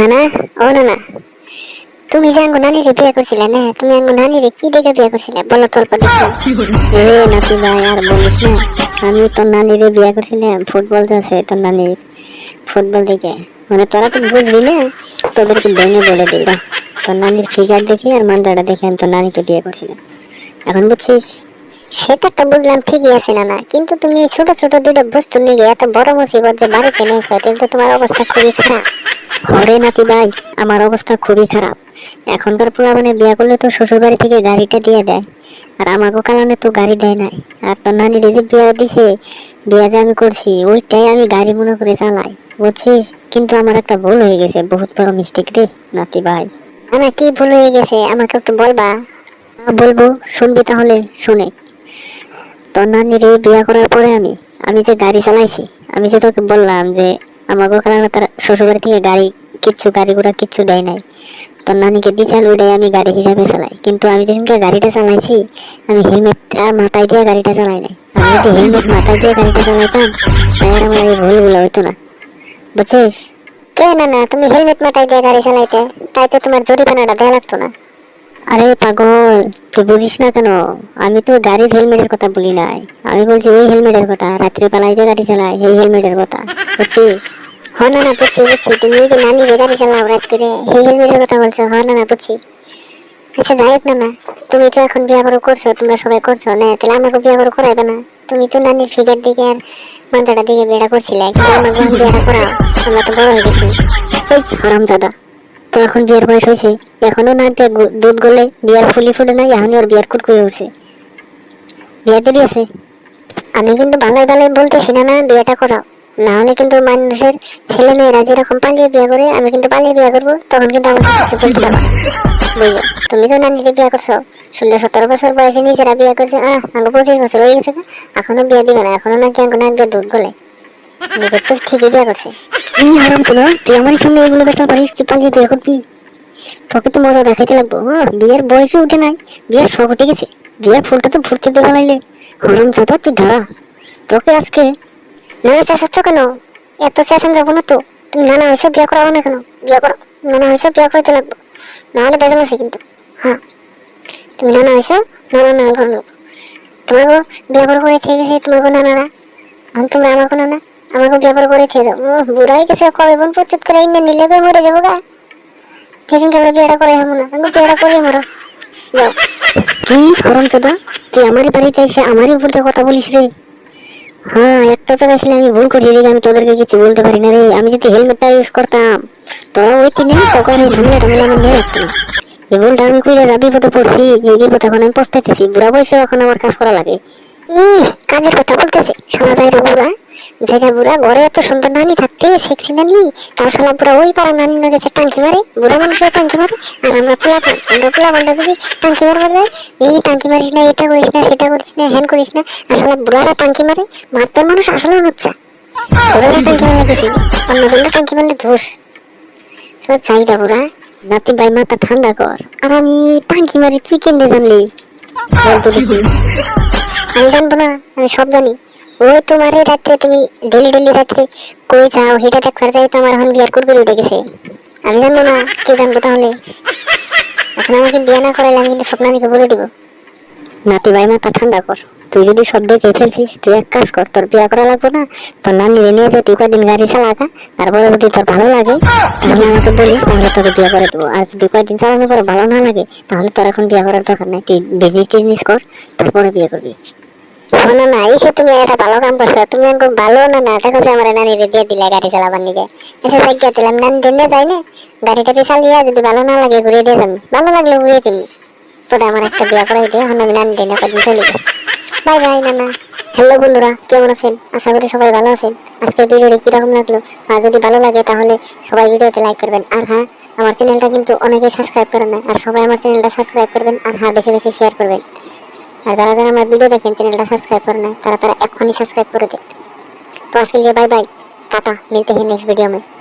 না? না ও না না। তুমি যে আঙ্গু নানিরে বিয়ে করছিলে না, তুমি আঙ্গু নানিরে কি দেখে বিয়ে করছিলে? বলো তো অল্প এ নাতি ভাই, আর বলিস না, আমি তোর নানিরে বিয়ে করছিলাম ফুটবল চলছে তোর নানির ফুটবল দেখে। মানে তোরা তো বুঝবি না, তোদেরকে ভেঙে বলে দিই। তোর নানির ফিগার দেখে আর মান্দাটা দেখে আমি তোর নানিকে বিয়ে করছিলাম। এখন বুঝছিস? সেটা তো বুঝলাম ঠিকই আছে না না কিন্তু তুমি এই ছোট ছোট দুটো বস্তু নিয়ে এত বড় মুসিবত যে বাড়িতে নিয়েছো কিন্তু তোমার অবস্থা খুবই খারাপ। হরে নাতি ভাই আমার অবস্থা খুবই খারাপ। এখনকার পোলা মানে বিয়ে করলে তো শ্বশুর বাড়ি থেকে গাড়িটা দিয়ে দেয়। আর আমাকে কারণে তো গাড়ি দেয় নাই। আর তোর নানির যে বিয়ে দিছে বিয়ে যে আমি করছি ওইটাই আমি গাড়ি মনে করে চালাই। বুঝছিস? কিন্তু আমার একটা ভুল হয়ে গেছে বহুত বড় মিস্টেক রে নাতি ভাই। না কি ভুল হয়ে গেছে? আমাকে একটু বলবা? বলব। শুনবি তাহলে শুনে। তোর নানির এই বিয়ে করার পরে আমি আমি যে গাড়ি চালাইছি, আমি যে তোকে বললাম যে আমাকে কারণে তার শ্বশুরবাড়ি থেকে গাড়ি, কিচ্ছু গাড়ি ঘোড়া কিচ্ছু দেয় নাই। তোর নানিকে দিয়েছিল ওইটাই আমি গাড়ি হিসাবে চালাই। কিন্তু আমি যেদিনকে গাড়িটা চালাইছি, আমি হেলমেট মাথায় দিয়ে গাড়িটা চালাই নাই। আমি যদি হেলমেট মাথায় দিয়ে গাড়িটা চালাইতাম, তাহলে আমার এই ভুলগুলো হইতো না। বুঝছিস? কে না না, তুমি হেলমেট মাথায় দিয়ে গাড়ি চালাইতে তাই তো তোমার জরিমানাটা দেওয়া লাগতো না। আরে পাগল, তুই বুঝিস না কেন? আমি তো গাড়ির হেলমেটের কথা বলি নাই। আমি বলছি ওই হেলমেটের কথা, রাত্রিবেলায় যে গাড়ি চালায়, সেই হেলমেটের কথা। বুঝছিস? হ না না, বুঝছি বুঝছি। তুমি যে নানি যে গাড়ি চালাও রাত করে, সেই হেলমেটের কথা বলছো। হ না না, বুঝছি। আচ্ছা যাই হোক না না। তুমি তো এখন বিয়ে করো করছ, তোমরা সবাই করছ, না? তাহলে আমাকে বিয়ে করো করাইবে না? তুমি তো নানির ফিগার দিকে আর মাথাটা দিকে বেড়া করছিলে আমাকে বিয়েটা করাও। আমরা তো বড় হয়ে গেছি। ওই হারাম দাদা তো এখন বিয়ের বয়স হয়েছে। এখনও না দুধ গলে বিয়ার ফুলি ফুটে নাই, এখনই ওর বিয়ার কুটকুয়ে উঠছে। বিয়ে দেরি আছে। আমি কিন্তু ভালোই ভালোই বলতেছি, না না, বিয়েটা করাও। না হলে কিন্তু মানুষের ছেলে মেয়েরা যেরকম পালিয়ে বিয়ে করে, আমি কিন্তু পালিয়ে বিয়ে করব, তখন কিন্তু আমাকে কিছু বলতে পারব না। বুঝলো? তুমি তো নানিকে বিয়ে করছ। ষোলো, সতেরো বছর বয়সে নিজেরা বিয়ে করছে। আহ, আমাকে পঁচিশ বছর হয়ে গেছে। এখনও বিয়ে দিবে না, এখনও নাকি আমাকে নাক দিয়ে দুধ গলে। নিজের তো ঠিকই বিয়ে করছে এই হারাম তোলা তুই আমার সামনে এগুলো বেচার পারিস তুই পালিয়ে তোকে তো মজা দেখাইতে লাগবো হ্যাঁ বিয়ের বয়সে উঠে নাই, বিয়ের শখ উঠে গেছে। বিয়ের ফুলটা তো ফুটতে দেওয়া লাইলে হরম দাদা তুই দাঁড়া। তোকে আজকে নানা চেঁচাচ্ছ কেন? এত চেঁচান যাব না তো। তুমি নানা হয়েছে বিয়ে করাবো না কেন? বিয়ে করো, নানা হয়েছে বিয়ে করতে লাগবো। নাহলে বেজাল আছে কিন্তু। হ্যাঁ তুমি নানা হয়েছে, নানা নাল করে তোমাকে বিয়ে করে করে থেকে গেছে তোমাকে নানারা এখন তোমরা আমাকে নানা। আমাকে বিয়ে করে করে থেকে ও, বুড়া হয়ে গেছে, কবে বোন প্রচুর করে ইন্ডিয়ান নিলে করে মরে যাব গা? সেজনকে আমরা বিয়েটা করে যাব না? আমাকে বিয়েটা করে মরো। যাও। কি হরম দাদা তুই আমারই বাড়িতে এসে আমারই উপর দিয়ে কথা বলিস রে। হ্যাঁ একটা জায়গায় ছিল, আমি ভুল করছি দেখে আমি তোদেরকে কিছু বলতে পারি না রে। আমি যদি হেলমেটটা ইউজ করতাম, তোরা ওই তিনে তখন এই ঝামেলা টামেলা আমার নিয়ে রাখতো এই ভুলটা আমি কইলে যা বিপদে পড়ছি, এই বিপদ এখন আমি পস্তাইতেছি। বুড়া বয়সে এখন আমার কাজ করা লাগে। ইহ, কাজের কথা বলতেছে। যায় রে বুড়া। যেটা বুড়া ঘরে এত সুন্দর নানি থাকতে সেক্সি নানি তার শালা বুড়া ওই পাড়া নানি না গেছে টাঙ্কি মারে। বুড়া মানুষের টাঙ্কি মারে আর আমরা পোলা পান আমরা পোলা পানটা যদি টাঙ্কি মারবার যায়। এই টাঙ্কি মারিস না এটা করিস না সেটা করিস না হ্যান করিস না আর শালা বুড়ারা টাঙ্কি মারে মারতে মানুষ আসলে হচ্ছে বুড়ারা টাঙ্কি মারলে কিছু অন্যজনরা টাঙ্কি মারলে ধোষ বুড়া নাতি ভাই মাথা ঠান্ডা কর। আর আমি টাঙ্কি মারি তুই কেমনে জানলি? বল তো দেখি। আমি জানব না, আমি সব জানি। ওই তোমার এই রাত্রে তুমি ডেলি ডেলি রাত্রে কই যাও, হেটা দেখবার যাই তো আমার এখন বিয়ার কুরকুরি উঠে গেছে। আমি জানব না, কে জানব তাহলে? এখন আমাকে বিয়ে না করাইলে আমি কিন্তু স্বপ্নানীকে বলে দিব। নাতি ভাই, মাথা ঠান্ডা কর। তুই যদি সব দেখে ফেলছিস, তুই এক কাজ কর, তোর বিয়া করা লাগবে না? তোর নানি নিয়ে নিয়ে যে, তুই কদিন গাড়ি চালাকা তারপরে যদি তোর ভালো লাগে, তাহলে আমাকে বলিস, তাহলে তোকে বিয়ে করে দেবো। আর যদি কয়েকদিন চালানোর পরে ভালো না লাগে, তাহলে তোর এখন বিয়ে করার দরকার নেই। তুই বিজনেস টিজনেস কর, তারপরে বিয়ে করবি। শোনো না, এই সে তুমি একটা ভালো কাম করছ তুমি আমাকে ভালো না না দেখো আমার নানিরে বিয়ে দিলে গাড়ি চালাবার নিকে। এসে জায়গা দিলাম, নানি দিনে যাই না গাড়িটা দিয়ে চালিয়ে যদি ভালো না লাগে ঘুরিয়ে দিয়ে যাবি। ভালো লাগলে ঘুরিয়ে দিবি। তোরা আমার একটা বিয়ে করাই দিয়ে, এখন আমি নানি দিনে কদিন চলে যাই বাই বাই নানা। হ্যালো বন্ধুরা, কেমন আছেন? আশা করি সবাই ভালো আছেন। আজকের ভিডিওটি কীরকম লাগল, আর যদি ভালো লাগে তাহলে সবাই ভিডিওতে লাইক করবেন। আর হ্যাঁ আমার চ্যানেলটা কিন্তু অনেকেই সাবস্ক্রাইব করেন না আর সবাই আমার চ্যানেলটা সাবস্ক্রাইব করবেন, আর হ্যাঁ বেশি বেশি শেয়ার করবেন। আর যারা যারা আমার ভিডিও দেখেন চ্যানেলটা সাবস্ক্রাইব করে না তারা তারা এখনই সাবস্ক্রাইব করে দিন তো আজকে বাই বাই টাটা, মিলতে हैं নেক্সট ভিডিও में